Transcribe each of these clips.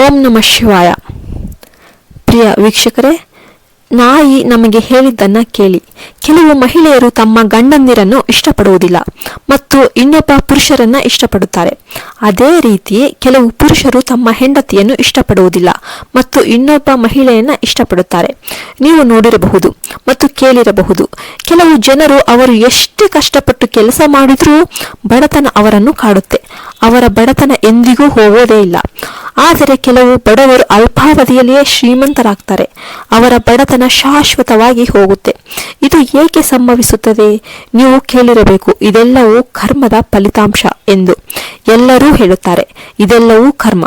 ಓಂ ನಮ ಶಿವಾಯ. ಪ್ರಿಯ ವೀಕ್ಷಕರೇ, ನಾಯಿ ನಮಗೆ ಹೇಳಿದ್ದನ್ನ ಕೇಳಿ. ಕೆಲವು ಮಹಿಳೆಯರು ತಮ್ಮ ಗಂಡಂದಿರನ್ನು ಇಷ್ಟಪಡುವುದಿಲ್ಲ ಮತ್ತು ಇನ್ನೊಬ್ಬ ಪುರುಷರನ್ನ ಇಷ್ಟಪಡುತ್ತಾರೆ. ಅದೇ ರೀತಿಯೇ ಕೆಲವು ಪುರುಷರು ತಮ್ಮ ಹೆಂಡತಿಯನ್ನು ಇಷ್ಟಪಡುವುದಿಲ್ಲ ಮತ್ತು ಇನ್ನೊಬ್ಬ ಮಹಿಳೆಯನ್ನ ಇಷ್ಟಪಡುತ್ತಾರೆ. ನೀವು ನೋಡಿರಬಹುದು ಮತ್ತು ಕೇಳಿರಬಹುದು, ಕೆಲವು ಜನರು ಅವರು ಎಷ್ಟೇ ಕಷ್ಟಪಟ್ಟು ಕೆಲಸ ಮಾಡಿದರೂ ಬಡತನ ಅವರನ್ನು ಕಾಡುತ್ತೆ. ಅವರ ಬಡತನ ಎಂದಿಗೂ ಹೋಗೋದೇ ಇಲ್ಲ. ಆದರೆ ಕೆಲವು ಬಡವರು ಅಲ್ಪಾವಧಿಯಲ್ಲಿಯೇ ಶ್ರೀಮಂತರಾಗ್ತಾರೆ. ಅವರ ಬಡತನ ಶಾಶ್ವತವಾಗಿ ಹೋಗುತ್ತೆ. ಇದು ಏಕೆ ಸಂಭವಿಸುತ್ತದೆ? ನೀವು ಕೇಳಿರಬೇಕು, ಇದೆಲ್ಲವೂ ಕರ್ಮದ ಫಲಿತಾಂಶ ಎಂದು. ಎಲ್ಲರೂ ಹೇಳುತ್ತಾರೆ. ಇದೆಲ್ಲವೂ ಕರ್ಮ.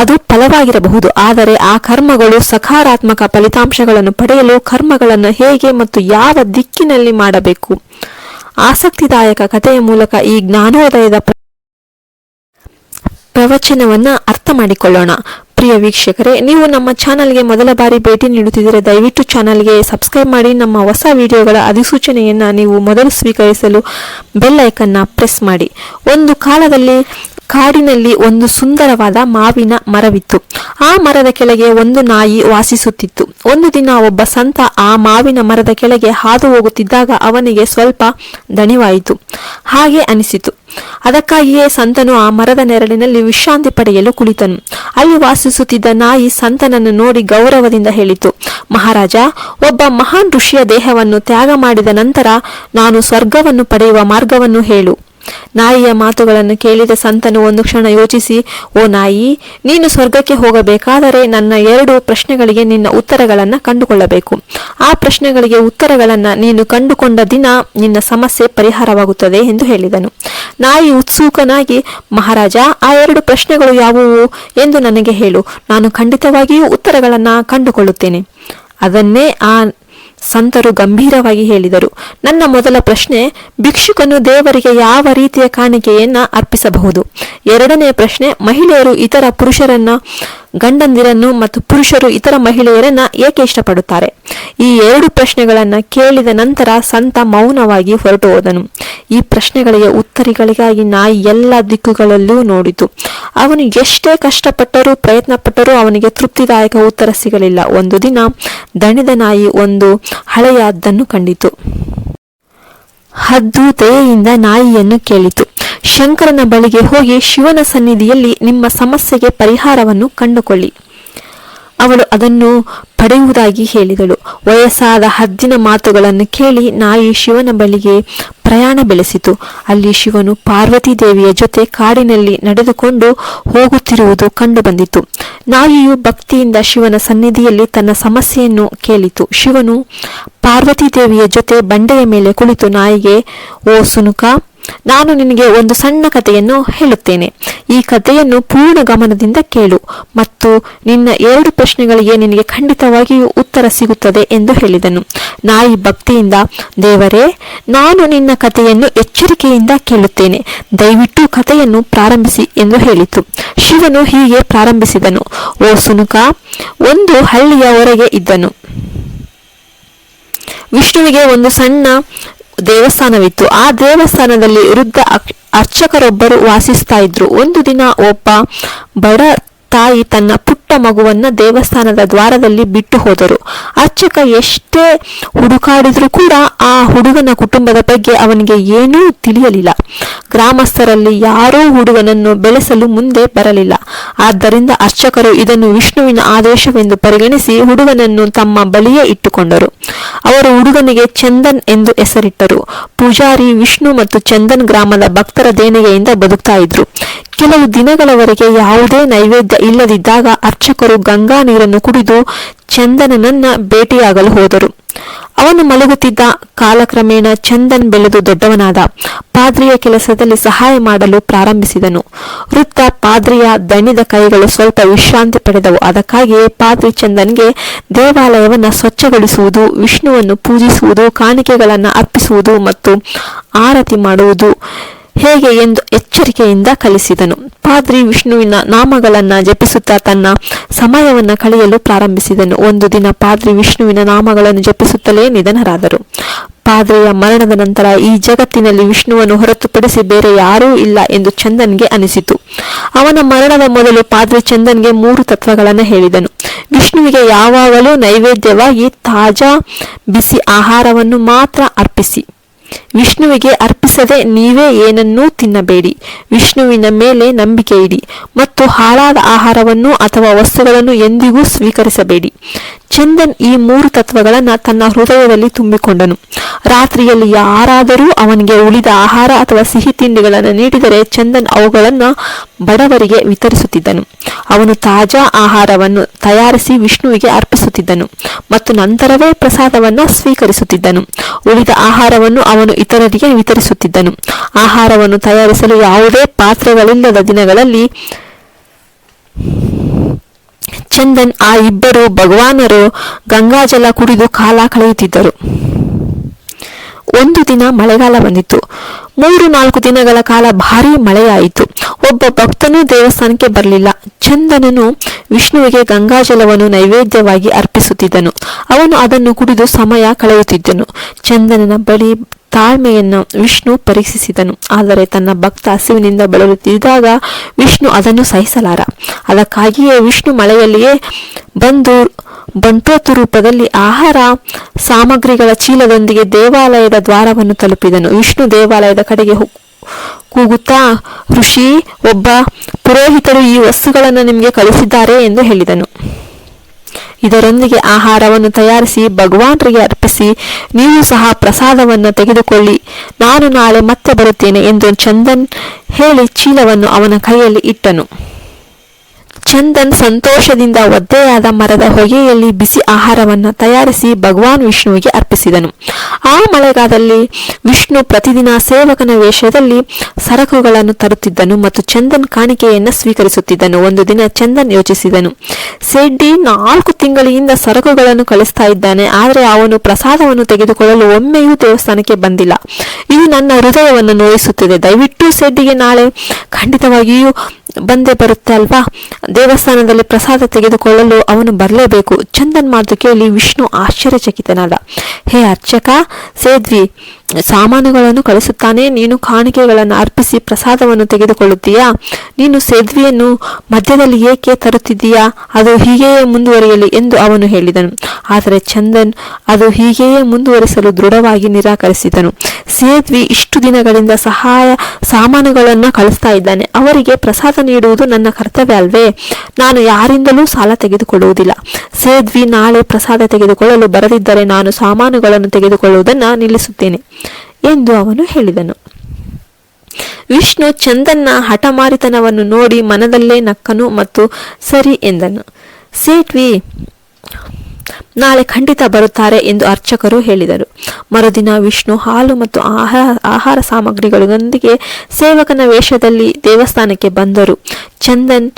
ಅದು ಫಲವಾಗಿರಬಹುದು, ಆದರೆ ಆ ಕರ್ಮಗಳು ಸಕಾರಾತ್ಮಕ ಫಲಿತಾಂಶಗಳನ್ನು ಪಡೆಯಲು ಕರ್ಮಗಳನ್ನು ಹೇಗೆ ಮತ್ತು ಯಾವ ದಿಕ್ಕಿನಲ್ಲಿ ಮಾಡಬೇಕು? ಆಸಕ್ತಿದಾಯಕ ಕಥೆಯ ಮೂಲಕ ಈ ಜ್ಞಾನೋದಯದ ಪ್ರವಚನವನ್ನು ಪ್ರವಚನವನ್ನ ಅರ್ಥ ಮಾಡಿಕೊಳ್ಳೋಣ. ಪ್ರಿಯ ವೀಕ್ಷಕರೇ, ನೀವು ನಮ್ಮ ಚಾನಲ್ಗೆ ಮೊದಲ ಬಾರಿ ಭೇಟಿ ನೀಡುತ್ತಿದ್ದರೆ ದಯವಿಟ್ಟು ಚಾನಲ್ಗೆ ಸಬ್ಸ್ಕ್ರೈಬ್ ಮಾಡಿ, ನಮ್ಮ ಹೊಸ ವಿಡಿಯೋಗಳ ಅಧಿಸೂಚನೆಯನ್ನ ನೀವು ಮೊದಲು ಸ್ವೀಕರಿಸಲು ಬೆಲ್ ಐಕನ್ನ ಪ್ರೆಸ್ ಮಾಡಿ. ಒಂದು ಕಾಲದಲ್ಲಿ ಕಾಡಿನಲ್ಲಿ ಒಂದು ಸುಂದರವಾದ ಮಾವಿನ ಮರವಿತ್ತು. ಆ ಮರದ ಕೆಳಗೆ ಒಂದು ನಾಯಿ ವಾಸಿಸುತ್ತಿತ್ತು. ಒಂದು ದಿನ ಒಬ್ಬ ಸಂತ ಆ ಮಾವಿನ ಮರದ ಕೆಳಗೆ ಹಾದು ಹೋಗುತ್ತಿದ್ದಾಗ ಅವನಿಗೆ ಸ್ವಲ್ಪ ದಣಿವಾಯಿತು. ಹಾಗೆ ಅನಿಸಿತು. ಅದಕ್ಕಾಗಿಯೇ ಸಂತನು ಆ ಮರದ ನೆರಳಿನಲ್ಲಿ ವಿಶ್ರಾಂತಿ ಪಡೆಯಲು ಕುಳಿತನು. ಅಲ್ಲಿ ವಾಸಿಸುತ್ತಿದ್ದ ನಾಯಿ ಸಂತನನ್ನು ನೋಡಿ ಗೌರವದಿಂದ ಹೇಳಿತು, ಮಹಾರಾಜ, ಒಬ್ಬ ಮಹಾನ್ ಋಷಿಯ ದೇಹವನ್ನು ತ್ಯಾಗ ಮಾಡಿದ ನಂತರ ನಾನು ಸ್ವರ್ಗವನ್ನು ಪಡೆಯುವ ಮಾರ್ಗವನ್ನು ಹೇಳು. ನಾಯಿಯ ಮಾತುಗಳನ್ನು ಕೇಳಿದ ಸಂತನು ಒಂದು ಕ್ಷಣ ಯೋಚಿಸಿ, ಓ ನಾಯಿ, ನೀನು ಸ್ವರ್ಗಕ್ಕೆ ಹೋಗಬೇಕಾದರೆ ನನ್ನ ಎರಡು ಪ್ರಶ್ನೆಗಳಿಗೆ ನಿನ್ನ ಉತ್ತರಗಳನ್ನು ಕಂಡುಕೊಳ್ಳಬೇಕು. ಆ ಪ್ರಶ್ನೆಗಳಿಗೆ ಉತ್ತರಗಳನ್ನು ನೀನು ಕಂಡುಕೊಂಡ ದಿನ ನಿನ್ನ ಸಮಸ್ಯೆ ಪರಿಹಾರವಾಗುತ್ತದೆ ಎಂದು ಹೇಳಿದನು. ನಾಯಿ ಉತ್ಸುಕನಾಗಿ, ಮಹಾರಾಜ, ಆ ಎರಡು ಪ್ರಶ್ನೆಗಳು ಯಾವುವು ಎಂದು ನನಗೆ ಹೇಳು. ನಾನು ಖಂಡಿತವಾಗಿಯೂ ಉತ್ತರಗಳನ್ನು ಕಂಡುಕೊಳ್ಳುತ್ತೇನೆ. ಅದನ್ನೇ ಆ ಸಂತರು ಗಂಭೀರವಾಗಿ ಹೇಳಿದರು. ನನ್ನ ಮೊದಲ ಪ್ರಶ್ನೆ, ಭಿಕ್ಷುಕನು ದೇವರಿಗೆ ಯಾವ ರೀತಿಯ ಕಾಣಿಕೆಯನ್ನ ಅರ್ಪಿಸಬಹುದು? ಎರಡನೆಯ ಪ್ರಶ್ನೆ, ಮಹಿಳೆಯರು ಇತರ ಪುರುಷರನ್ನ ಗಂಡಂದಿರನ್ನು ಮತ್ತು ಪುರುಷರು ಇತರ ಮಹಿಳೆಯರನ್ನ ಏಕೆ ಇಷ್ಟಪಡುತ್ತಾರೆ? ಈ ಎರಡು ಪ್ರಶ್ನೆಗಳನ್ನ ಕೇಳಿದ ನಂತರ ಸಂತ ಮೌನವಾಗಿ ಹೊರಟು ಹೋದನು. ಈ ಪ್ರಶ್ನೆಗಳಿಗೆ ಉತ್ತರಿಗಳಿಗಾಗಿ ನಾಯಿ ಎಲ್ಲ ದಿಕ್ಕುಗಳಲ್ಲೂ ನೋಡಿತು. ಅವನು ಎಷ್ಟೇ ಕಷ್ಟಪಟ್ಟರೂ ಪ್ರಯತ್ನ ಪಟ್ಟರೂ ಅವನಿಗೆ ತೃಪ್ತಿದಾಯಕ ಉತ್ತರ ಸಿಗಲಿಲ್ಲ. ಒಂದು ದಿನ ದಣಿದ ನಾಯಿ ಒಂದು ಹಳೆಯದ್ದನ್ನು ಕಂಡಿತು. ಹದ್ದು ದಯೆಯಿಂದ ನಾಯಿಯನ್ನು ಕೇಳಿತು. ಶಂಕರನ ಬಳಿಗೆ ಹೋಗಿ ಶಿವನ ಸನ್ನಿಧಿಯಲ್ಲಿ ನಿಮ್ಮ ಸಮಸ್ಯೆಗೆ ಪರಿಹಾರವನ್ನು ಕಂಡುಕೊಳ್ಳಿ. ಅವಳು ಅದನ್ನು ಪಡೆಯುವುದಾಗಿ ಹೇಳಿದಳು. ವಯಸ್ಸಾದ ಹದ್ದಿನ ಮಾತುಗಳನ್ನು ಕೇಳಿ ನಾಯಿ ಶಿವನ ಬಳಿಗೆ ಪ್ರಯಾಣ ಬೆಳೆಸಿತು. ಅಲ್ಲಿ ಶಿವನು ಪಾರ್ವತಿ ದೇವಿಯ ಜೊತೆ ಕಾಡಿನಲ್ಲಿ ನಡೆದುಕೊಂಡು ಹೋಗುತ್ತಿರುವುದು ಕಂಡುಬಂದಿತು ನಾಯಿಯು ಭಕ್ತಿಯಿಂದ ಶಿವನ ಸನ್ನಿಧಿಯಲ್ಲಿ ತನ್ನ ಸಮಸ್ಯೆಯನ್ನು ಕೇಳಿತು. ಶಿವನು ಪಾರ್ವತಿ ದೇವಿಯ ಜೊತೆ ಬಂಡೆಯ ಮೇಲೆ ಕುಳಿತು ನಾಯಿಗೆ, ಓ ಸುನುಕ ನಾನು ನಿನಗೆ ಒಂದು ಸಣ್ಣ ಕಥೆಯನ್ನು ಹೇಳುತ್ತೇನೆ. ಈ ಕಥೆಯನ್ನು ಪೂರ್ಣ ಗಮನದಿಂದ ಕೇಳು ಮತ್ತು ನಿನ್ನ ಎರಡು ಪ್ರಶ್ನೆಗಳಿಗೆ ನಿನಗೆ ಖಂಡಿತವಾಗಿಯೂ ಉತ್ತರ ಸಿಗುತ್ತದೆ ಎಂದು ಹೇಳಿದನು. ನಾಯಿ ಭಕ್ತಿಯಿಂದ, ದೇವರೇ, ನಾನು ನಿನ್ನ ಕಥೆಯನ್ನು ಎಚ್ಚರಿಕೆಯಿಂದ ಕೇಳುತ್ತೇನೆ. ದಯವಿಟ್ಟು ಕಥೆಯನ್ನು ಪ್ರಾರಂಭಿಸಿ ಎಂದು ಹೇಳಿತು. ಶಿವನು ಹೀಗೆ ಪ್ರಾರಂಭಿಸಿದನು. ಓ ಸುನುಕ, ಒಂದು ಹಳ್ಳಿಯ ಹೊರಗೆ ಇದ್ದನು. ವಿಷ್ಣುವಿಗೆ ಒಂದು ಸಣ್ಣ ದೇವಸ್ಥಾನವಿತ್ತು. ಆ ದೇವಸ್ಥಾನದಲ್ಲಿ ವೃದ್ಧ ಅರ್ಚಕರೊಬ್ಬರು ವಾಸಿಸ್ತಾ ಇದ್ರು. ಒಂದು ದಿನ ಒಬ್ಬ ಬಡ ತಾಯಿ ತನ್ನ ಪುಟ್ಟ ಮಗುವನ್ನ ದೇವಸ್ಥಾನದ ದ್ವಾರದಲ್ಲಿ ಬಿಟ್ಟು ಹೋದರು. ಅರ್ಚಕ ಎಷ್ಟೇ ಹುಡುಕಾಡಿದ್ರೂ ಕೂಡ ಆ ಹುಡುಗನ ಕುಟುಂಬದ ಬಗ್ಗೆ ಅವನಿಗೆ ಏನೂ ತಿಳಿಯಲಿಲ್ಲ. ಗ್ರಾಮಸ್ಥರಲ್ಲಿ ಯಾರೂ ಹುಡುಗನನ್ನು ಬೆಳೆಸಲು ಮುಂದೆ ಬರಲಿಲ್ಲ. ಆದ್ದರಿಂದ ಅರ್ಚಕರು ಇದನ್ನು ವಿಷ್ಣುವಿನ ಆದೇಶವೆಂದು ಪರಿಗಣಿಸಿ ಹುಡುಗನನ್ನು ತಮ್ಮ ಬಳಿಯೇ ಇಟ್ಟುಕೊಂಡರು. ಅವರು ಹುಡುಗನಿಗೆ ಚಂದನ್ ಎಂದು ಹೆಸರಿಟ್ಟರು. ಪೂಜಾರಿ ವಿಷ್ಣು ಮತ್ತು ಚಂದನ್ ಗ್ರಾಮದ ಭಕ್ತರ ದೇಣಿಗೆಯಿಂದ ಬದುಕ್ತಾ ಇದ್ರು. ಕೆಲವು ದಿನಗಳವರೆಗೆ ಯಾವುದೇ ನೈವೇದ್ಯ ಇಲ್ಲದಿದ್ದಾಗ ಅರ್ಚಕರು ಗಂಗಾ ನೀರನ್ನು ಕುಡಿದು ಚಂದನನನ್ನ ಭೇಟಿಯಾಗಲು ಹೋದರು. ಅವನು ಮಲಗುತ್ತಿದ್ದ ಕಾಲಕ್ರಮೇಣ ಚಂದನ್ ಬೆಳೆದು ದೊಡ್ಡವನಾದ ಪಾದ್ರಿಯ ಕೆಲಸದಲ್ಲಿ ಸಹಾಯ ಮಾಡಲು ಪ್ರಾರಂಭಿಸಿದನು. ವೃತ್ತ ಪಾದ್ರಿಯ ದಣಿದ ಕೈಗಳು ಸ್ವಲ್ಪ ವಿಶ್ರಾಂತಿ ಪಡೆದವು. ಅದಕ್ಕಾಗಿಯೇ ಪಾದ್ರಿ ಚಂದನ್ಗೆ ದೇವಾಲಯವನ್ನು ಸ್ವಚ್ಛಗೊಳಿಸುವುದು, ವಿಷ್ಣುವನ್ನು ಪೂಜಿಸುವುದು, ಕಾಣಿಕೆಗಳನ್ನು ಅರ್ಪಿಸುವುದು ಮತ್ತು ಆರತಿ ಮಾಡುವುದು ಹೇಗೆ ಎಂದು ಎಚ್ಚರಿಕೆಯಿಂದ ಕಲಿಸಿದನು. ಪಾದ್ರಿ ವಿಷ್ಣುವಿನ ನಾಮಗಳನ್ನ ಜಪಿಸುತ್ತಾ ತನ್ನ ಸಮಯವನ್ನ ಕಳೆಯಲು ಪ್ರಾರಂಭಿಸಿದನು. ಒಂದು ದಿನ ಪಾದ್ರಿ ವಿಷ್ಣುವಿನ ನಾಮಗಳನ್ನು ಜಪಿಸುತ್ತಲೇ ನಿಧನರಾದರು. ಪಾದ್ರಿಯ ಮರಣದ ನಂತರ ಈ ಜಗತ್ತಿನಲ್ಲಿ ವಿಷ್ಣುವನ್ನು ಹೊರತುಪಡಿಸಿ ಬೇರೆ ಯಾರೂ ಇಲ್ಲ ಎಂದು ಚಂದನ್ಗೆ ಅನಿಸಿತು. ಅವನ ಮರಣದ ಮೊದಲು ಪಾದ್ರಿ ಚಂದನ್ಗೆ ಮೂರು ತತ್ವಗಳನ್ನು ಹೇಳಿದನು. ವಿಷ್ಣುವಿಗೆ ಯಾವಾಗಲೂ ನೈವೇದ್ಯವಾಗಿ ತಾಜಾ ಬಿಸಿ ಆಹಾರವನ್ನು ಮಾತ್ರ ಅರ್ಪಿಸಿ. ವಿಷ್ಣುವಿಗೆ ಅರ್ಪಿಸದೆ ನೀವೇ ಏನನ್ನೂ ತಿನ್ನಬೇಡಿ. ವಿಷ್ಣುವಿನ ಮೇಲೆ ನಂಬಿಕೆ ಇಡಿ ಮತ್ತು ಹಾಳಾದ ಆಹಾರವನ್ನು ಅಥವಾ ವಸ್ತುಗಳನ್ನು ಎಂದಿಗೂ ಸ್ವೀಕರಿಸಬೇಡಿ. ಚಂದನ್ ಈ ಮೂರು ತತ್ವಗಳನ್ನು ತನ್ನ ಹೃದಯದಲ್ಲಿ ತುಂಬಿಕೊಂಡನು. ರಾತ್ರಿಯಲ್ಲಿ ಯಾರಾದರೂ ಅವನಿಗೆ ಉಳಿದ ಆಹಾರ ಅಥವಾ ಸಿಹಿ ತಿಂಡಿಗಳನ್ನು ನೀಡಿದರೆ ಚಂದನ್ ಅವುಗಳನ್ನು ಬಡವರಿಗೆ ವಿತರಿಸುತ್ತಿದ್ದನು. ಅವನು ತಾಜಾ ಆಹಾರವನ್ನು ತಯಾರಿಸಿ ವಿಷ್ಣುವಿಗೆ ಅರ್ಪಿಸುತ್ತಿದ್ದನು ಮತ್ತು ನಂತರವೇ ಪ್ರಸಾದವನ್ನು ಸ್ವೀಕರಿಸುತ್ತಿದ್ದನು. ಉಳಿದ ಆಹಾರವನ್ನು ಅವನು ಇತರರಿಗೆ ವಿತರಿಸುತ್ತಿದ್ದನು. ಆಹಾರವನ್ನು ತಯಾರಿಸಲು ಯಾವುದೇ ಪಾತ್ರೆಗಳಿಲ್ಲದ ದಿನಗಳಲ್ಲಿ ಚಂದನ್ ಆ ಇಬ್ಬರು ಭಗವಾನರು ಗಂಗಾಜಲ ಕುಡಿದು ಕಾಲ ಕಳೆಯುತ್ತಿದ್ದರು. ಒಂದು ದಿನ ಮಳೆಗಾಲ ಬಂದಿತ್ತು. ಮೂರು ನಾಲ್ಕು ದಿನಗಳ ಕಾಲ ಭಾರಿ ಮಳೆಯಾಯಿತು. ಒಬ್ಬ ಭಕ್ತನೂ ದೇವಸ್ಥಾನಕ್ಕೆ ಬರಲಿಲ್ಲ. ಚಂದನನು ವಿಷ್ಣುವಿಗೆ ಗಂಗಾಜಲವನ್ನು ನೈವೇದ್ಯವಾಗಿ ಅರ್ಪಿಸುತ್ತಿದ್ದನು. ಅವನು ಅದನ್ನು ಕುಡಿದು ಸಮಯ ಕಳೆಯುತ್ತಿದ್ದನು. ಚಂದನನ ಬಳಿ ತಾಳ್ಮೆಯನ್ನು ವಿಷ್ಣು ಪರೀಕ್ಷಿಸಿದನು. ಆದರೆ ತನ್ನ ಭಕ್ತ ಹಸಿವಿನಿಂದ ಬಳಲುತ್ತಿದ್ದಾಗ ವಿಷ್ಣು ಅದನ್ನು ಸಹಿಸಲಾರ. ಅದಕ್ಕಾಗಿಯೇ ವಿಷ್ಣು ಮಳೆಯಲ್ಲಿಯೇ ಬಂದು ಬಂಟೋತು ರೂಪದಲ್ಲಿ ಆಹಾರ ಸಾಮಗ್ರಿಗಳ ಚೀಲದೊಂದಿಗೆ ದೇವಾಲಯದ ದ್ವಾರವನ್ನು ತಲುಪಿದನು. ವಿಷ್ಣು ದೇವಾಲಯದ ಕಡೆಗೆ ಕೂಗುತ್ತಾ, ಋಷಿ, ಒಬ್ಬ ಪುರೋಹಿತರು ಈ ವಸ್ತುಗಳನ್ನು ನಿಮಗೆ ಕಳಿಸಿದ್ದಾರೆ ಎಂದು ಹೇಳಿದನು. ಇದರೊಂದಿಗೆ ಆಹಾರವನ್ನು ತಯಾರಿಸಿ ಭಗವಾನ್ರಿಗೆ ಅರ್ಪಿಸಿ, ನೀವು ಸಹ ಪ್ರಸಾದವನ್ನು ತೆಗೆದುಕೊಳ್ಳಿ. ನಾನು ನಾಳೆ ಮತ್ತೆ ಬರುತ್ತೇನೆ ಎಂದು ಚಂದನ್ ಹೇಳಿ ಚೀಲವನ್ನು ಅವನ ಕೈಯಲ್ಲಿ ಇಟ್ಟನು. ಚಂದನ್ ಸಂತೋಷದಿಂದ ಒದ್ದೆಯಾದ ಮರದ ಹೊಗೆಯಲ್ಲಿ ಬಿಸಿ ಆಹಾರವನ್ನು ತಯಾರಿಸಿ ಭಗವಾನ್ ವಿಷ್ಣುವಿಗೆ ಅರ್ಪಿಸಿದನು. ಆ ಮಳೆಗಾಲದಲ್ಲಿ ವಿಷ್ಣು ಪ್ರತಿದಿನ ಸೇವಕನ ವೇಷದಲ್ಲಿ ಸರಕುಗಳನ್ನು ತರುತ್ತಿದ್ದನು ಮತ್ತು ಚಂದನ್ ಕಾಣಿಕೆಯನ್ನು ಸ್ವೀಕರಿಸುತ್ತಿದ್ದನು. ಒಂದು ದಿನ ಚಂದನ್ ಯೋಚಿಸಿದನು. ಸೆಡ್ಡಿ, ನಾಲ್ಕು ತಿಂಗಳಿಂದ ಸರಕುಗಳನ್ನು ಕಳಿಸ್ತಾ ಇದ್ದಾನೆ. ಆದರೆ ಅವನು ಪ್ರಸಾದವನ್ನು ತೆಗೆದುಕೊಳ್ಳಲು ಒಮ್ಮೆಯೂ ದೇವಸ್ಥಾನಕ್ಕೆ ಬಂದಿಲ್ಲ. ಇದು ನನ್ನ ಹೃದಯವನ್ನು ನೋಯಿಸುತ್ತಿದೆ. ದಯವಿಟ್ಟು ಸೆಡ್ಡಿಗೆ ನಾಳೆ ಖಂಡಿತವಾಗಿಯೂ ಬಂದೇ ಬರುತ್ತೆ ಅಲ್ವಾ? ದೇವಸ್ಥಾನದಲ್ಲಿ ಪ್ರಸಾದ ತೆಗೆದುಕೊಳ್ಳಲು ಅವನು ಬರಲೇಬೇಕು. ಚಂದನ್ ಮಾತು ಕೇಳಿ ವಿಷ್ಣು ಆಶ್ಚರ್ಯಚಕಿತನಾದ. ಹೇ ಅರ್ಚಕ ಸೇದ್ವಿ ಸಾಮಾನುಗಳನ್ನು ಕಳಿಸುತ್ತಾನೆ. ನೀನು ಕಾಣಿಕೆಗಳನ್ನು ಅರ್ಪಿಸಿ ಪ್ರಸಾದವನ್ನು ತೆಗೆದುಕೊಳ್ಳುತ್ತೀಯಾ? ನೀನು ಸೇದ್ವಿಯನ್ನು ಮಧ್ಯದಲ್ಲಿ ಏಕೆ ತರುತ್ತಿದ್ದೀಯಾ? ಅದು ಹೀಗೆಯೇ ಮುಂದುವರಿಯಲಿ ಎಂದು ಅವನು ಹೇಳಿದನು. ಆದರೆ ಚಂದನ್ ಅದು ಹೀಗೆಯೇ ಮುಂದುವರಿಸಲು ದೃಢವಾಗಿ ನಿರಾಕರಿಸಿದನು. ಸೇದ್ವಿ ಇಷ್ಟು ದಿನಗಳಿಂದ ಸಹಾಯ ಸಾಮಾನುಗಳನ್ನು ಕಳಿಸ್ತಾ ಇದ್ದಾನೆ. ಅವರಿಗೆ ಪ್ರಸಾದ ನೀಡುವುದು ನನ್ನ ಕರ್ತವ್ಯ ಅಲ್ವೇ? ನಾನು ಯಾರಿಂದಲೂ ಸಾಲ ತೆಗೆದುಕೊಳ್ಳುವುದಿಲ್ಲ. ಸೇದ್ವಿ ನಾಳೆ ಪ್ರಸಾದ ತೆಗೆದುಕೊಳ್ಳಲು ಬರದಿದ್ದರೆ ನಾನು ಸಾಮಾನುಗಳನ್ನು ತೆಗೆದುಕೊಳ್ಳುವುದನ್ನು ನಿಲ್ಲಿಸುತ್ತೇನೆ. ಎಂದು ಅವನು ಹೇಳಿದನು. ವಿಷ್ಣು ಚಂದನ್ನ ಹಠಮಾರಿತನವನ್ನು ನೋಡಿ ಮನದಲ್ಲೇ ನಕ್ಕನು ಮತ್ತು ಸರಿ ಎಂದನು. ಸೇಟ್ವಿ, ನಾಳೆ ಖಂಡಿತ ಬರುತ್ತಾರೆ ಎಂದು ಅರ್ಚಕರು ಹೇಳಿದರು. ಮರುದಿನ ವಿಷ್ಣು ಹಾಲು ಮತ್ತು ಆಹಾರ ಆಹಾರ ಸಾಮಗ್ರಿಗಳೊಂದಿಗೆ ಸೇವಕನ ವೇಷದಲ್ಲಿ ದೇವಸ್ಥಾನಕ್ಕೆ ಬಂದರು. ಚಂದನ್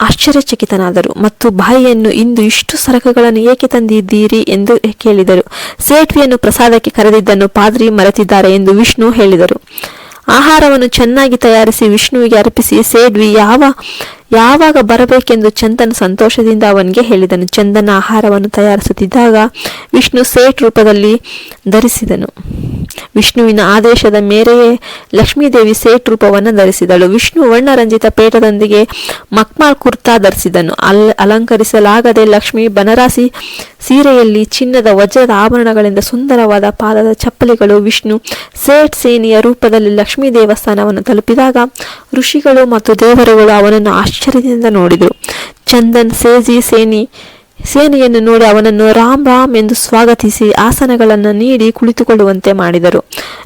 ಆಶ್ಚರ್ಯಚಕಿತನಾದರು. ಮತ್ತು ಬಾಯಿಯನ್ನು ಇಂದು ಇಷ್ಟು ಸರಕುಗಳನ್ನು ಏಕೆ ತಂದಿದ್ದೀರಿ? ಎಂದು ಕೇಳಿದರು. ಸೇಟ್ವಿಯನ್ನು ಪ್ರಸಾದಕ್ಕೆ ಕರೆದಿದ್ದನ್ನು ಪಾದ್ರಿ ಮರೆತಿದ್ದಾರೆ ಎಂದು ವಿಷ್ಣು ಹೇಳಿದರು. ಆಹಾರವನ್ನು ಚೆನ್ನಾಗಿ ತಯಾರಿಸಿ ವಿಷ್ಣುವಿಗೆ ಅರ್ಪಿಸಿ ಸೇಡ್ವಿ ಯಾವ ಯಾವಾಗ ಬರಬೇಕೆಂದು ಚಂದನ್ ಸಂತೋಷದಿಂದ ಅವನಿಗೆ ಹೇಳಿದನು. ಚಂದನ ಆಹಾರವನ್ನು ತಯಾರಿಸುತ್ತಿದ್ದಾಗ ವಿಷ್ಣು ಸೇಟ್ ರೂಪದಲ್ಲಿ ಧರಿಸಿದನು. ವಿಷ್ಣುವಿನ ಆದೇಶದ ಮೇರೆಯೇ ಲಕ್ಷ್ಮೀದೇವಿ ಸೇಟ್ ರೂಪವನ್ನು ಧರಿಸಿದಳು. ವಿಷ್ಣು ವರ್ಣರಂಜಿತ ಪೇಟದೊಂದಿಗೆ ಮಕ್ಮಾಲ್ ಕುರ್ತಾ ಧರಿಸಿದನು. ಅಲ್, ಅಲಂಕರಿಸಲಾಗದೆ ಲಕ್ಷ್ಮಿ ಬನರಾಸಿ ಸೀರೆಯಲ್ಲಿ ಚಿನ್ನದ ವಜ್ರದ ಆಭರಣಗಳಿಂದ ಸುಂದರವಾದ ಪಾದದ ಚಪ್ಪಲಿಗಳು ವಿಷ್ಣು ಸೇಟ್ ಸೇನೆಯ ರೂಪದಲ್ಲಿ ಲಕ್ಷ್ಮೀ ದೇವಸ್ಥಾನವನ್ನು ತಲುಪಿದಾಗ ಋಷಿಗಳು ಮತ್ತು ದೇವರುಗಳು ಅವನನ್ನು ಆಶ್ಚರ್ಯದಿಂದ ನೋಡಿದರು. ಚಂದನ್ ಸೇಜಿ ಸೇನಿ, ಸೇನೆಯನ್ನು ನೋಡಿ ಅವನನ್ನು ರಾಮ್ ರಾಮ್ ಎಂದು ಸ್ವಾಗತಿಸಿ ಆಸನಗಳನ್ನು ನೀಡಿ ಕುಳಿತುಕೊಳ್ಳುವಂತೆ ಮಾಡಿದರು.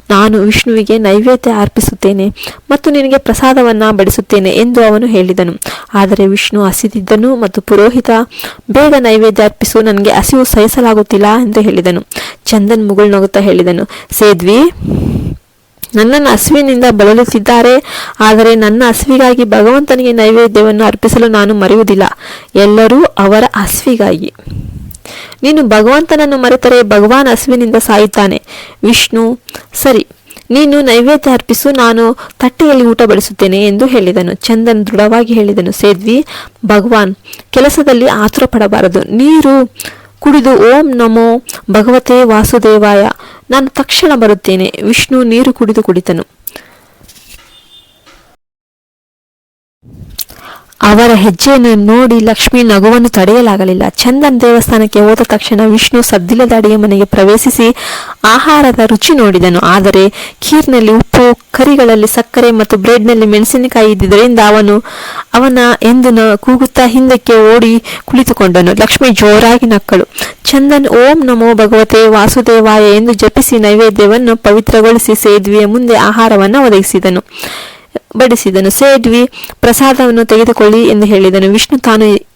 ನಾನು ವಿಷ್ಣುವಿಗೆ ನೈವೇದ್ಯ ಅರ್ಪಿಸುತ್ತೇನೆ ಮತ್ತು ನಿನಗೆ ಪ್ರಸಾದವನ್ನ ಬಡಿಸುತ್ತೇನೆ ಎಂದು ಅವನು ಹೇಳಿದನು. ಆದರೆ ವಿಷ್ಣು ಹಸಿದಿದ್ದನು ಮತ್ತು ಪುರೋಹಿತ, ಬೇಗ ನೈವೇದ್ಯ ಅರ್ಪಿಸು, ನನಗೆ ಹಸಿವು ಸಹಿಸಲಾಗುತ್ತಿಲ್ಲ ಎಂದು ಹೇಳಿದನು. ಚಂದನ್ ಮುಗುಳ್ನಗುತ್ತಾ ಹೇಳಿದನು. ಸೇದ್ವಿ? ನನ್ನನ್ನು ಹಸುವಿನಿಂದ ಬಳಲುತ್ತಿದ್ದಾರೆ, ಆದರೆ ನನ್ನ ಹಸುವಿಗಾಗಿ ಭಗವಂತನಿಗೆ ನೈವೇದ್ಯವನ್ನು ಅರ್ಪಿಸಲು ನಾನು ಮರೆಯುವುದಿಲ್ಲ. ಎಲ್ಲರೂ ಅವರ ಹಸುವಿಗಾಗಿ. ನೀನು ಭಗವಂತನನ್ನು ಮರೆತರೆ ಭಗವಾನ್ ಹಸುವಿನಿಂದ ಸಾಯುತ್ತಾನೆ. ವಿಷ್ಣು, ಸರಿ, ನೀನು ನೈವೇದ್ಯ ಅರ್ಪಿಸು, ನಾನು ತಟ್ಟೆಯಲ್ಲಿ ಊಟ ಬಡಿಸುತ್ತೇನೆ ಎಂದು ಹೇಳಿದನು. ಚಂದನ್ ದೃಢವಾಗಿ ಹೇಳಿದನು, ಸೇದ್ವಿ, ಭಗವಾನ್, ಕೆಲಸದಲ್ಲಿ ಆತುರ ಪಡಬಾರದು ನೀರು ಕುಡಿದು ಓಂ ನಮೋ ಭಗವತೆ ವಾಸುದೇವಾಯ. ನಾನು ತಕ್ಷಣ ಬರುತ್ತೇನೆ. ವಿಷ್ಣು ನೀರು ಕುಡಿದು ಕುಡಿತನು. ಅವರ ಹೆಜ್ಜೆಯನ್ನು ನೋಡಿ ಲಕ್ಷ್ಮಿ ನಗುವನ್ನು ತಡೆಯಲಾಗಲಿಲ್ಲ. ಚಂದನ್ ದೇವಸ್ಥಾನಕ್ಕೆ ಹೋದ ತಕ್ಷಣ ವಿಷ್ಣು ಸದ್ದಿಲ್ಲದ ಅಡಿಗೆ ಮನೆಗೆ ಪ್ರವೇಶಿಸಿ ಆಹಾರದ ರುಚಿ ನೋಡಿದನು. ಆದರೆ ಖೀರ್ನಲ್ಲಿ ಉಪ್ಪು, ಕರಿಗಳಲ್ಲಿ ಸಕ್ಕರೆ ಮತ್ತು ಬ್ರೆಡ್ನಲ್ಲಿ ಮೆಣಸಿನಕಾಯಿ ಇದ್ದಿದ್ದರಿಂದ ಅವನು, ಅವನ ಎಂದು ಕೂಗುತ್ತಾ ಹಿಂದಕ್ಕೆ ಓಡಿ ಕುಳಿತುಕೊಂಡನು. ಲಕ್ಷ್ಮಿ ಜೋರಾಗಿ ನಕ್ಕಳು. ಚಂದನ್, ಓಂ ನಮೋ ಭಗವತೆ ವಾಸುದೇವಾಯ ಎಂದು ಜಪಿಸಿ ನೈವೇದ್ಯವನ್ನು ಪವಿತ್ರಗೊಳಿಸಿ ಸೇದ್ವಿಯ ಮುಂದೆ ಆಹಾರವನ್ನು ಒದಗಿಸಿದನು. ಬಡಿಸಿದನು. ಸೇಡ್ವಿ ಪ್ರಸಾದವನ್ನು ತೆಗೆದುಕೊಳ್ಳಿ ಎಂದು ಹೇಳಿದನು. ವಿಷ್ಣು ತಾನು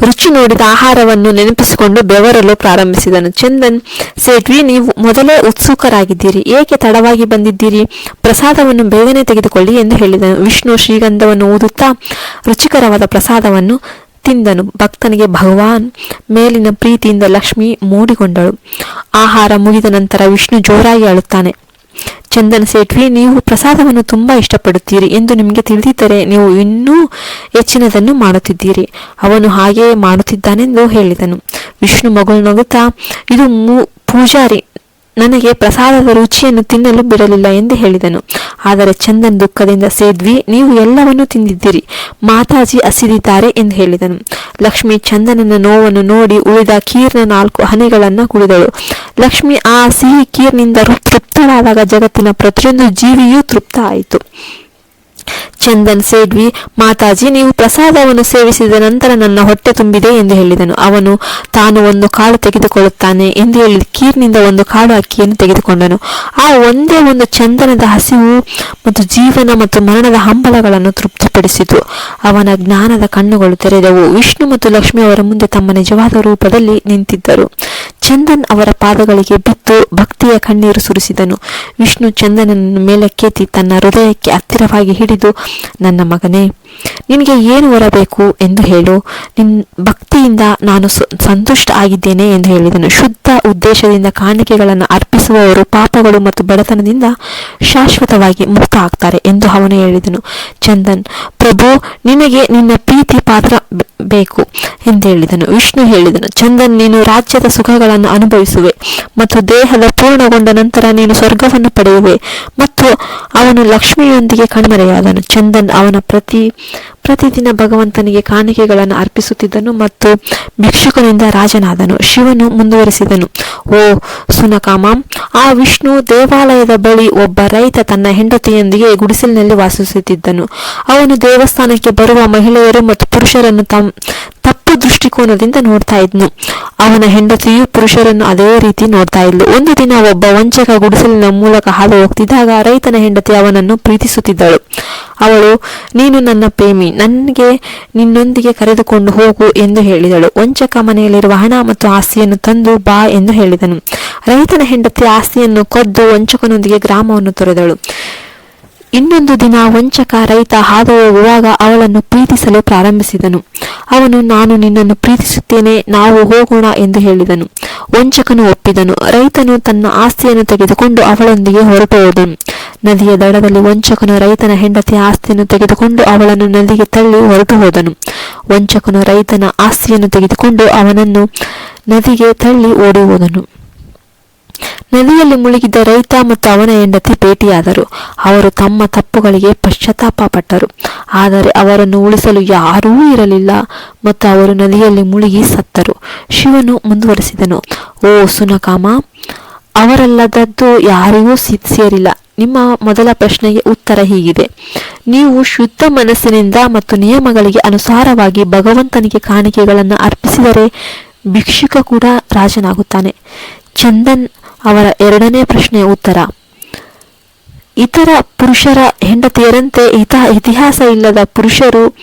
ರುಚಿ ನೋಡಿದ ಆಹಾರವನ್ನು ನೆನಪಿಸಿಕೊಂಡು ಬೆವರಲು ಪ್ರಾರಂಭಿಸಿದನು. ಚಂದನ್ ಸೇಡ್ವಿ ನೀವು ಮೊದಲೇ ಉತ್ಸುಕರಾಗಿದ್ದೀರಿ. ಏಕೆ ತಡವಾಗಿ ಬಂದಿದ್ದೀರಿ? ಪ್ರಸಾದವನ್ನು ಬೇಗನೆ ತೆಗೆದುಕೊಳ್ಳಿ ಎಂದು ಹೇಳಿದನು. ವಿಷ್ಣು ಶ್ರೀಗಂಧವನ್ನು ಊದುತ್ತಾ ರುಚಿಕರವಾದ ಪ್ರಸಾದವನ್ನು ತಿಂದನು. ಭಕ್ತನಿಗೆ ಭಗವಾನ್ ಮೇಲಿನ ಪ್ರೀತಿಯಿಂದ ಲಕ್ಷ್ಮಿ ಮೂಡಿಕೊಂಡಳು. ಆಹಾರ ಮುಗಿದ ನಂತರ ವಿಷ್ಣು ಜೋರಾಗಿ ಅಳುತ್ತಾನೆ. ಚಂದನ್ ಸೇಠ್ವಿ, ನೀವು ಪ್ರಸಾದವನ್ನು ತುಂಬಾ ಇಷ್ಟಪಡುತ್ತೀರಿ ಎಂದು ನಿಮಗೆ ತಿಳಿದಿದ್ದರೆ ನೀವು ಇನ್ನೂ ಹೆಚ್ಚಿನದನ್ನು ಮಾಡುತ್ತಿದ್ದೀರಿ. ಅವನು ಹಾಗೆಯೇ ಮಾಡುತ್ತಿದ್ದಾನೆಂದು ಹೇಳಿದನು. ವಿಷ್ಣು ಮಗಳು ನಗುತ್ತಾ, ಇದು ಪೂಜಾರಿ ನನಗೆ ಪ್ರಸಾದದ ರುಚಿಯನ್ನು ತಿನ್ನಲು ಬಿಡಲಿಲ್ಲ ಎಂದು ಹೇಳಿದನು. ಆದರೆ ಚಂದನ್ ದುಃಖದಿಂದ ಸೇದ್ವಿ, ನೀವು ಎಲ್ಲವನ್ನೂ ತಿಂದಿದ್ದೀರಿ, ಮಾತಾಜಿ ಹಸಿದಿದ್ದಾರೆ ಎಂದು ಹೇಳಿದನು. ಲಕ್ಷ್ಮಿ ಚಂದನನ ನೋವನ್ನು ನೋಡಿ ಉಳಿದ ಕೀರ್ನ ನಾಲ್ಕು ಹನಿಗಳನ್ನು ಕುಡಿದಳು. ಲಕ್ಷ್ಮಿ ಆ ಸಿಹಿ ಕೀರ್ನಿಂದ ತೃಪ್ತರಾದಾಗ ಜಗತ್ತಿನ ಪ್ರತಿಯೊಂದು ಜೀವಿಯೂ ತೃಪ್ತ ಆಯಿತು. ಚಂದನ್ ಸೇಡ್ವಿ ಮಾತಾಜಿ, ನೀವು ಪ್ರಸಾದವನ್ನು ಸೇವಿಸಿದ ನಂತರ ನನ್ನ ಹೊಟ್ಟೆ ತುಂಬಿದೆ ಎಂದು ಹೇಳಿದನು. ಅವನು ತಾನು ಒಂದು ಕಾಳು ತೆಗೆದುಕೊಳ್ಳುತ್ತಾನೆ ಎಂದು ಹೇಳಿ ಕೀರ್ನಿಂದ ಒಂದು ಕಾಳು ಅಕ್ಕಿಯನ್ನು ತೆಗೆದುಕೊಂಡನು. ಆ ಒಂದೇ ಒಂದು ಚಂದನದ ಹಸಿವು ಮತ್ತು ಜೀವನ ಮತ್ತು ಮರಣದ ಹಂಬಲಗಳನ್ನು ತೃಪ್ತಿಪಡಿಸಿತು. ಅವನ ಜ್ಞಾನದ ಕಣ್ಣುಗಳು ತೆರೆದವು. ವಿಷ್ಣು ಮತ್ತು ಲಕ್ಷ್ಮಿ ಅವರ ಮುಂದೆ ತಮ್ಮ ನಿಜವಾದ ರೂಪದಲ್ಲಿ ನಿಂತಿದ್ದರು. ಚಂದನ್ ಅವರ ಪಾದಗಳಿಗೆ ಬಿದ್ದು ಭಕ್ತಿಯ ಕಣ್ಣೀರು ಸುರಿಸಿದನು. ವಿಷ್ಣು ಚಂದನನ್ನು ಮೇಲಕ್ಕೆತ್ತಿ ತನ್ನ ಹೃದಯಕ್ಕೆ ಹತ್ತಿರವಾಗಿ ಹಿಡಿದು, ನನ್ನ ಮಗನೇ ನಿನಗೆ ಏನು ಹೊರಬೇಕು ಎಂದು ಹೇಳು. ನಿನ್ ಭಕ್ತಿಯಿಂದ ನಾನು ಸಂತುಷ್ಟ ಆಗಿದ್ದೇನೆ ಎಂದು ಹೇಳಿದನು. ಶುದ್ಧ ಉದ್ದೇಶದಿಂದ ಕಾಣಿಕೆಗಳನ್ನು ಅರ್ಪಿಸುವವರು ಪಾಪಗಳು ಮತ್ತು ಬಡತನದಿಂದ ಶಾಶ್ವತವಾಗಿ ಮುಕ್ತ ಆಗ್ತಾರೆ ಎಂದು ಅವನು ಹೇಳಿದನು. ಚಂದನ್, ಪ್ರಭು, ನಿನಗೆ ನಿನ್ನ ಪ್ರೀತಿ ಪಾತ್ರ ಬೇಕು ಎಂದು ಹೇಳಿದನು. ವಿಷ್ಣು ಹೇಳಿದನು, ಚಂದನ್, ನೀನು ರಾಜ್ಯದ ಸುಖಗಳನ್ನು ಅನುಭವಿಸುವೆ ಮತ್ತು ದೇಹದ ಪೂರ್ಣಗೊಂಡ ನಂತರ ನೀನು ಸ್ವರ್ಗವನ್ನು ಪಡೆಯುವೆ ಮತ್ತು ಅವನು ಲಕ್ಷ್ಮಿಯೊಂದಿಗೆ ಕಣ್ಮರೆಯಾದನು. ಚಂದನ್ ಅವನ ಪ್ರತಿ ಪ್ರತಿದಿನ ಭಗವಂತನಿಗೆ ಕಾಣಿಕೆಗಳನ್ನು ಅರ್ಪಿಸುತ್ತಿದ್ದನು ಮತ್ತು ಭಿಕ್ಷುಕನಿಂದ ರಾಜನಾದನು. ಶಿವನು ಮುಂದುವರಿಸಿದನು. ಓ ಸುನಕಾಮ, ಆ ವಿಷ್ಣು ದೇವಾಲಯದ ಬಳಿ ಒಬ್ಬ ರೈತ ತನ್ನ ಹೆಂಡತಿಯೊಂದಿಗೆ ಗುಡಿಸಲಿನಲ್ಲಿ ವಾಸಿಸುತ್ತಿದ್ದನು. ಅವನು ದೇವಸ್ಥಾನಕ್ಕೆ ಬರುವ ಮಹಿಳೆಯರು ಮತ್ತು ಪುರುಷರನ್ನು ತಮ್ಮ ತಪ್ಪು ದೃಷ್ಟಿಕೋನದಿಂದ ನೋಡ್ತಾ ಇದ್ನು ಅವನ ಹೆಂಡತಿಯು ಪುರುಷರನ್ನು ಅದೇ ರೀತಿ ನೋಡ್ತಾ ಇದ್ಲು. ಒಂದು ದಿನ ಒಬ್ಬ ವಂಚಕ ಗುಡಿಸಲಿನ ಮೂಲಕ ಹಾದು ಹೋಗ್ತಿದ್ದಾಗ ರೈತನ ಹೆಂಡತಿ ಅವನನ್ನು ಪ್ರೀತಿಸುತ್ತಿದ್ದಳು. ಅವಳು, ನೀನು ನನ್ನ ಪ್ರೇಮಿ, ನನಗೆ ನಿನ್ನೊಂದಿಗೆ ಕರೆದುಕೊಂಡು ಹೋಗು ಎಂದು ಹೇಳಿದಳು. ವಂಚಕ ಮನೆಯಲ್ಲಿರುವ ಹಣ ಮತ್ತು ಆಸ್ತಿಯನ್ನು ತಂದು ಬಾ ಎಂದು ಹೇಳಿದನು. ರೈತನ ಹೆಂಡತಿ ಆಸ್ತಿಯನ್ನು ಕದ್ದು ವಂಚಕನೊಂದಿಗೆ ಗ್ರಾಮವನ್ನು ತೊರೆದಳು. ಇನ್ನೊಂದು ದಿನ ವಂಚಕ ರೈತ ಹಾದು ಹೋಗುವಾಗ ಅವಳನ್ನು ಪ್ರೀತಿಸಲು ಪ್ರಾರಂಭಿಸಿದನು. ಅವನು, ನಾನು ನಿನ್ನನ್ನು ಪ್ರೀತಿಸುತ್ತೇನೆ, ನಾವು ಹೋಗೋಣ ಎಂದು ಹೇಳಿದನು. ವಂಚಕನು ಒಪ್ಪಿದನು. ರೈತನು ತನ್ನ ಆಸ್ತಿಯನ್ನು ತೆಗೆದುಕೊಂಡು ಅವಳೊಂದಿಗೆ ಹೊರಟು ಹೋದನು. ನದಿಯ ದಡದಲ್ಲಿ ವಂಚಕನು ರೈತನ ಹೆಂಡತಿಯ ಆಸ್ತಿಯನ್ನು ತೆಗೆದುಕೊಂಡು ಅವಳನ್ನು ನದಿಗೆ ತಳ್ಳಿ ಹೊರಟು ಹೋದನು. ವಂಚಕನು ರೈತನ ಆಸ್ತಿಯನ್ನು ತೆಗೆದುಕೊಂಡು ಅವನನ್ನು ನದಿಗೆ ತಳ್ಳಿ ಓಡಿ ಹೋದನು. ನದಿಯಲ್ಲಿ ಮುಳುಗಿದ್ದ ರೈತ ಮತ್ತು ಅವನ ಹೆಂಡತಿ ಭೇಟಿಯಾದರು. ಅವರು ತಮ್ಮ ತಪ್ಪುಗಳಿಗೆ ಪಶ್ಚಾತ್ತಾಪ ಪಟ್ಟರು ಆದರೆ ಅವರನ್ನು ಉಳಿಸಲು ಯಾರೂ ಇರಲಿಲ್ಲ ಮತ್ತು ಅವರು ನದಿಯಲ್ಲಿ ಮುಳುಗಿ ಸತ್ತರು. ಶಿವನು ಮುಂದುವರೆಸಿದನು. ಓ ಸುನಕಾಮ, ಅವರಲ್ಲದದ್ದು ಯಾರಿಗೂ ಸೇರಿಲ್ಲ. ನಿಮ್ಮ ಮೊದಲ ಪ್ರಶ್ನೆಗೆ ಉತ್ತರ ಹೀಗಿದೆ. ನೀವು ಶುದ್ಧ ಮನಸ್ಸಿನಿಂದ ಮತ್ತು ನಿಯಮಗಳಿಗೆ ಅನುಸಾರವಾಗಿ ಭಗವಂತನಿಗೆ ಕಾಣಿಕೆಗಳನ್ನು ಅರ್ಪಿಸಿದರೆ ಭಿಕ್ಷುಕ ಕೂಡ ರಾಜನಾಗುತ್ತಾನೆ. ಚಂದನ್ ಅವರ ಎರಡನೇ ಪ್ರಶ್ನೆಯ ಉತ್ತರ. ಇತರ ಪುರುಷರ ಹೆಂಡತಿಯರಂತೆ ಇತ ಇತಿಹಾಸ ಇಲ್ಲದ ಪುರುಷರು,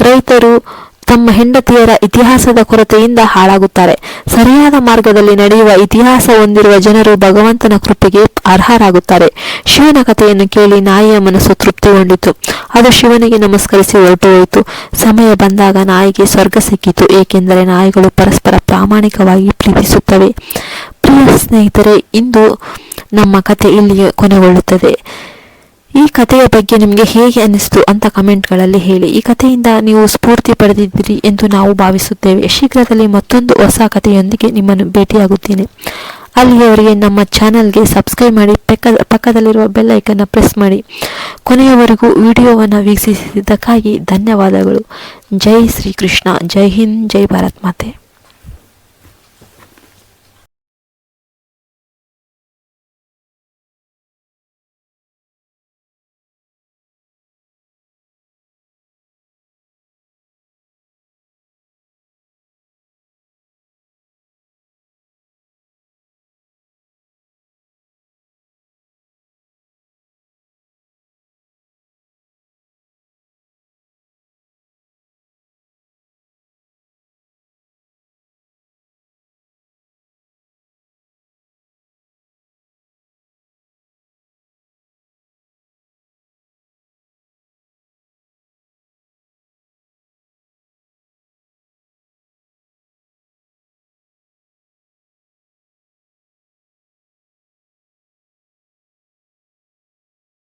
ರೈತರು ತಮ್ಮ ಹೆಂಡತಿಯರ ಇತಿಹಾಸದ ಕೊರತೆಯಿಂದ ಹಾಳಾಗುತ್ತಾರೆ. ಸರಿಯಾದ ಮಾರ್ಗದಲ್ಲಿ ನಡೆಯುವ ಇತಿಹಾಸ ಹೊಂದಿರುವ ಜನರು ಭಗವಂತನ ಕೃಪೆಗೆ ಅರ್ಹರಾಗುತ್ತಾರೆ. ಶಿವನ ಕಥೆಯನ್ನು ಕೇಳಿ ನಾಯಿಯ ಮನಸ್ಸು ತೃಪ್ತಿಗೊಂಡಿತು ಅದು ಶಿವನಿಗೆ ನಮಸ್ಕರಿಸಿ ಹೊರಟು ಸಮಯ ಬಂದಾಗ ನಾಯಿಗೆ ಸ್ವರ್ಗ ಸಿಕ್ಕಿತು, ಏಕೆಂದರೆ ನಾಯಿಗಳು ಪರಸ್ಪರ ಪ್ರಾಮಾಣಿಕವಾಗಿ ಪ್ರೀತಿಸುತ್ತವೆ. ಪ್ರಿಯ ಸ್ನೇಹಿತರೆ, ಇಂದು ನಮ್ಮ ಕತೆ ಇಲ್ಲಿಗೆ ಕೊನೆಗೊಳ್ಳುತ್ತದೆ. ಈ ಕಥೆಯ ಬಗ್ಗೆ ನಿಮಗೆ ಹೇಗೆ ಅನ್ನಿಸ್ತು ಅಂತ ಕಮೆಂಟ್ಗಳಲ್ಲಿ ಹೇಳಿ. ಈ ಕಥೆಯಿಂದ ನೀವು ಸ್ಫೂರ್ತಿ ಪಡೆದಿದ್ದೀರಿ ಎಂದು ನಾವು ಭಾವಿಸುತ್ತೇವೆ. ಶೀಘ್ರದಲ್ಲಿ ಮತ್ತೊಂದು ಹೊಸ ಕಥೆಯೊಂದಿಗೆ ನಿಮ್ಮನ್ನು ಭೇಟಿಯಾಗುತ್ತೇನೆ. ಅಲ್ಲಿಯವರೆಗೆ ನಮ್ಮ ಚಾನಲ್ಗೆ ಸಬ್ಸ್ಕ್ರೈಬ್ ಮಾಡಿ ಪಕ್ಕ ಪಕ್ಕದಲ್ಲಿರುವ ಬೆಲ್ ಐಕನ್ನ ಪ್ರೆಸ್ ಮಾಡಿ. ಕೊನೆಯವರೆಗೂ ವಿಡಿಯೋವನ್ನು ವೀಕ್ಷಿಸಿದ್ದಕ್ಕಾಗಿ ಧನ್ಯವಾದಗಳು. ಜೈ ಶ್ರೀಕೃಷ್ಣ. ಜೈ ಹಿಂದ್, ಜೈ ಭಾರತ್ ಮಾತೆ.